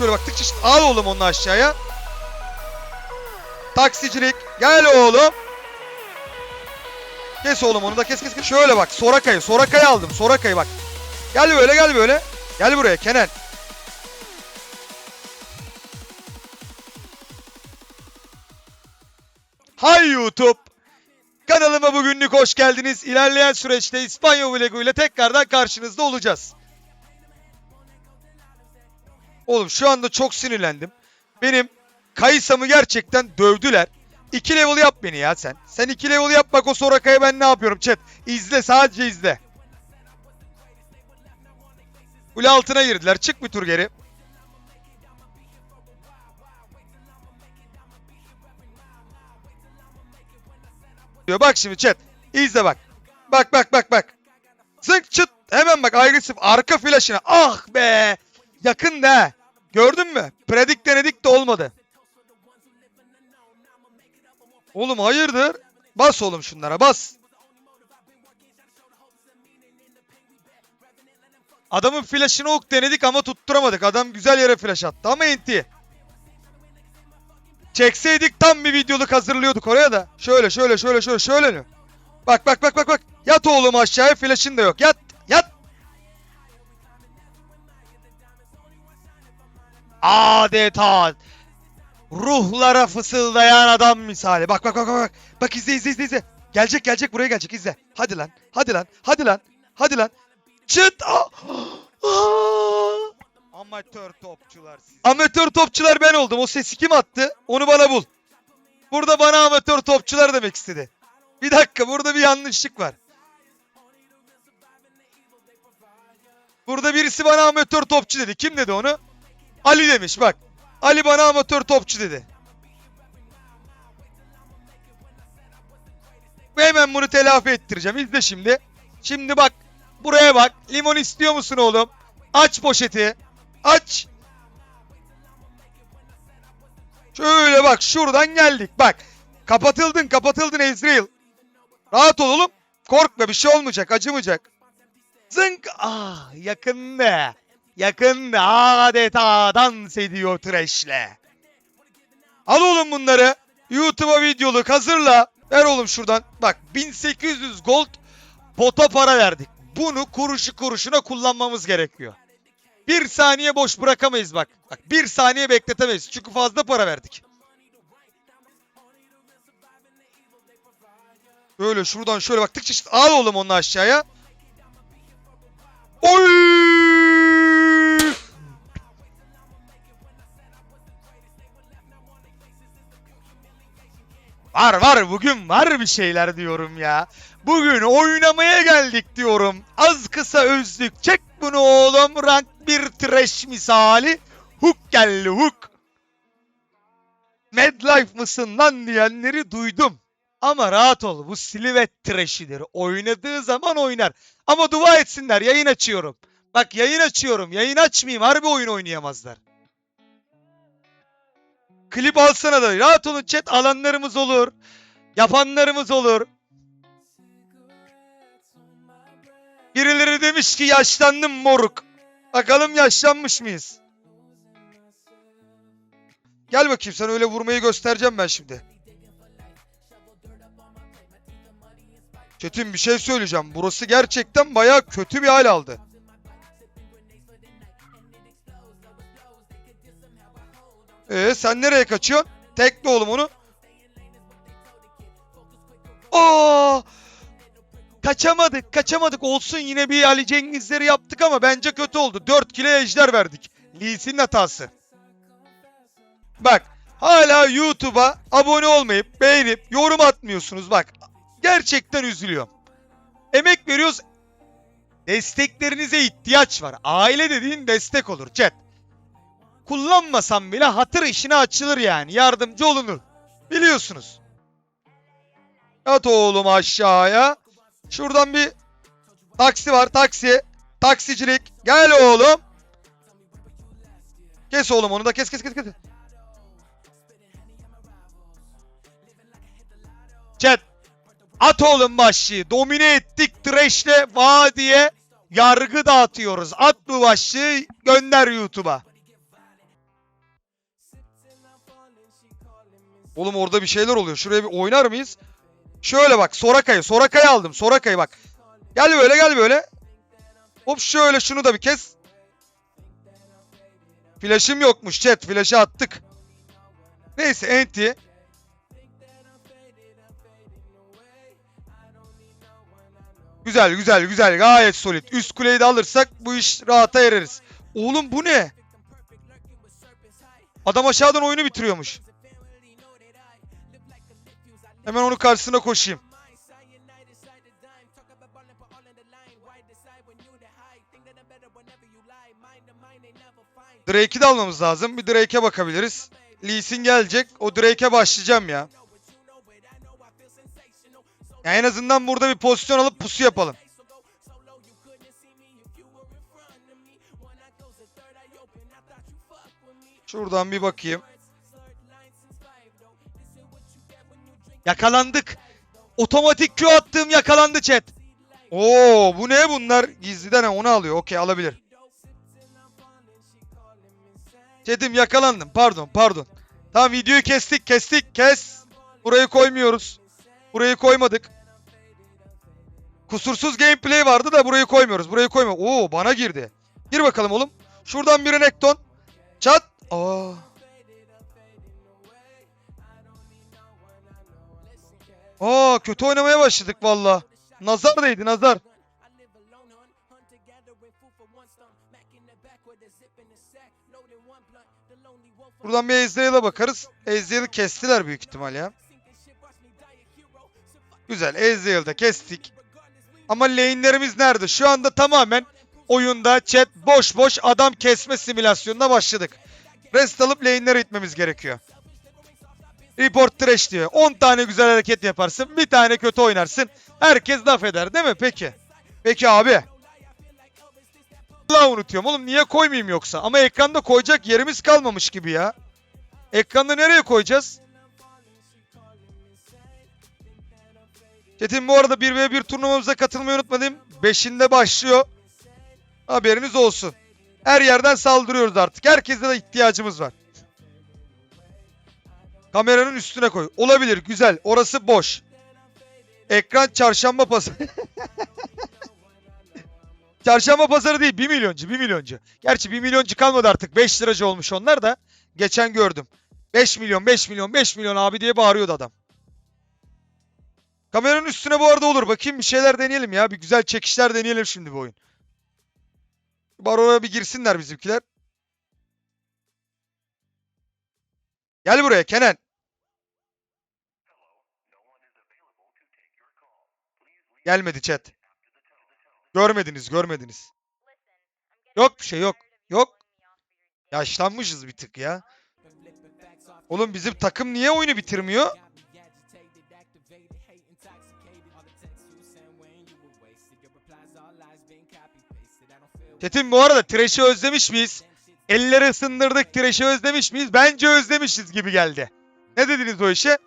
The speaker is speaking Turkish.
Böyle bak tık çık al oğlum onu aşağıya. Taksicilik gel oğlum. Kes oğlum onu da kes kes kes. Şöyle bak Soraka'yı Soraka'yı aldım Soraka'yı bak. Gel böyle gel böyle. Gel buraya Kenan. Hay YouTube. Kanalıma bugünlük hoş geldiniz. İlerleyen süreçte İspanya Vlog'u ile tekrardan karşınızda olacağız. Oğlum şu anda çok sinirlendim. Benim Kaysam'ı gerçekten dövdüler. 2 level yap beni ya sen. Sen 2 level yap bak o Soraka'ya ben ne yapıyorum chat. İzle sadece izle. Kule altına girdiler. Çık bir tur geri. diyor. Bak şimdi chat. İzle bak. Bak bak bak bak. Zınk çıt. Hemen bak agresif arka flash'ına. Ah be. Yakın da. Gördün mü? Predik denedik de olmadı. Oğlum hayırdır? Bas oğlum şunlara bas. Adamın flash'ını ok denedik ama tutturamadık. Adam güzel yere flash attı ama enti. Çekseydik tam bir videoluk hazırlıyorduk oraya da. Şöyle şöyle şöyle şöyle şöyle? Bak bak bak bak bak. Yat oğlum aşağıya flash'ın da yok. Yat Adeta ruhlara fısıldayan adam misali. Bak bak bak bak. Bak, izle izle izle izle. Gelecek gelecek buraya gelecek izle. Hadi lan. Hadi lan. Hadi lan. Hadi lan. Çıt. Aa! Aa! Amatör topçular siz. Amatör topçular ben oldum. O sesi kim attı? Onu bana bul. Burada bana amatör topçular demek istedi. Bir dakika burada bir yanlışlık var. Burada birisi bana amatör topçu dedi. Kim dedi onu? Ali demiş bak. Ali bana amatör topçu dedi. Hemen bunu telafi ettireceğim. İzle şimdi. Şimdi bak. Buraya bak. Limon istiyor musun oğlum? Aç poşeti. Aç. Şöyle bak şuradan geldik. Bak. Kapatıldın kapatıldın Ezreal. Rahat ol oğlum. Korkma bir şey olmayacak acımayacak. Zınk. Ah yakında. Yakında adeta dans ediyor Thresh'le. Al oğlum bunları. YouTube'a videoluk hazırla. Ver oğlum şuradan. Bak 1800 gold bota para verdik. Bunu kuruşu kuruşuna kullanmamız gerekiyor. Bir saniye boş bırakamayız bak. Bak bir saniye bekletemeyiz. Çünkü fazla para verdik. Böyle şuradan şöyle bak tık çık al oğlum onu aşağıya. Oy! Var var bugün var bir şeyler diyorum ya. Bugün oynamaya geldik diyorum. Az kısa özlük. Çek bunu oğlum. Rank bir trash misali. Hook geldi hook. Medlife mısın lan diyenleri duydum. Ama rahat ol bu silüet trash'idir. Oynadığı zaman oynar. Ama dua etsinler yayın açıyorum. Bak yayın açıyorum. Yayın açmayayım. Harbi oyun oynayamazlar. Klip alsana da. Rahat olun chat. Alanlarımız olur. Yapanlarımız olur. Birileri demiş ki yaşlandım moruk. Bakalım yaşlanmış mıyız? Gel bakayım sen öyle vurmayı göstereceğim ben şimdi. Çetin bir şey söyleyeceğim. Burası gerçekten baya kötü bir hal aldı. Ee sen nereye kaçıyorsun? Tekle oğlum onu. Aa! Kaçamadık, kaçamadık. Olsun yine bir Ali Cengizleri yaptık ama bence kötü oldu. 4 kilo ejder verdik. Lee Sin'in hatası. Bak, hala YouTube'a abone olmayıp, beğenip, yorum atmıyorsunuz. Bak, gerçekten üzülüyorum. Emek veriyoruz. Desteklerinize ihtiyaç var. Aile dediğin destek olur chat. Kullanmasam bile hatır işine açılır yani. Yardımcı olunur. Biliyorsunuz. At oğlum aşağıya. Şuradan bir taksi var taksi. Taksicilik. Gel oğlum. Kes oğlum onu da kes kes kes kes. Chat. At oğlum başlığı. Domine ettik Thresh'le vadiye yargı dağıtıyoruz. At bu başlığı gönder YouTube'a. Oğlum orada bir şeyler oluyor. Şuraya bir oynar mıyız? Şöyle bak Soraka'yı. Soraka'yı aldım. Soraka'yı bak. Gel böyle gel böyle. Hop şöyle şunu da bir kes. Flash'ım yokmuş chat. Flash'ı attık. Neyse enti. Güzel güzel güzel. Gayet solid. Üst kuleyi de alırsak bu iş rahata ereriz. Oğlum bu ne? Adam aşağıdan oyunu bitiriyormuş. Hemen onun karşısına koşayım. Drake'i de almamız lazım. Bir Drake'e bakabiliriz. Lee Sin gelecek. O Drake'e başlayacağım ya. ya. En azından burada bir pozisyon alıp pusu yapalım. Şuradan bir bakayım. Yakalandık. Otomatik Q attığım yakalandı chat. Oo bu ne bunlar? Gizliden onu alıyor. Okey alabilir. Chat'im yakalandım. Pardon pardon. Tamam videoyu kestik kestik kes. Burayı koymuyoruz. Burayı koymadık. Kusursuz gameplay vardı da burayı koymuyoruz. Burayı koyma. Oo bana girdi. Gir bakalım oğlum. Şuradan bir Renekton. Çat. Aa. Aa kötü oynamaya başladık valla. Nazar değdi nazar. Buradan bir Ezreal'a bakarız. Ezreal'ı kestiler büyük ihtimal ya. Güzel Ezreal'da kestik. Ama lane'lerimiz nerede? Şu anda tamamen oyunda chat boş boş adam kesme simülasyonuna başladık. Rest alıp lane'lere gitmemiz gerekiyor. Report trash diyor. 10 tane güzel hareket yaparsın. Bir tane kötü oynarsın. Herkes laf eder değil mi? Peki. Peki abi. Allah unutuyorum oğlum. Niye koymayayım yoksa? Ama ekranda koyacak yerimiz kalmamış gibi ya. Ekranda nereye koyacağız? Çetin bu arada 1v1 turnuvamıza katılmayı unutmadım. 5'inde başlıyor. Haberiniz olsun. Her yerden saldırıyoruz artık. Herkese de ihtiyacımız var. Kameranın üstüne koy. Olabilir güzel. Orası boş. Ekran çarşamba pazarı. çarşamba pazarı değil 1 milyoncu 1 milyoncu. Gerçi 1 milyoncu kalmadı artık. 5 liracı olmuş onlar da. Geçen gördüm. 5 milyon 5 milyon 5 milyon abi diye bağırıyordu adam. Kameranın üstüne bu arada olur. Bakayım bir şeyler deneyelim ya. Bir güzel çekişler deneyelim şimdi bu oyun. Barona bir girsinler bizimkiler. Gel buraya Kenan. Gelmedi chat. Görmediniz, görmediniz. Yok bir şey yok. Yok. Yaşlanmışız bir tık ya. Oğlum bizim takım niye oyunu bitirmiyor? Çetin bu arada Thresh'i özlemiş miyiz? Elleri ısındırdık Thresh'i özlemiş miyiz? Bence özlemişiz gibi geldi. Ne dediniz o işe?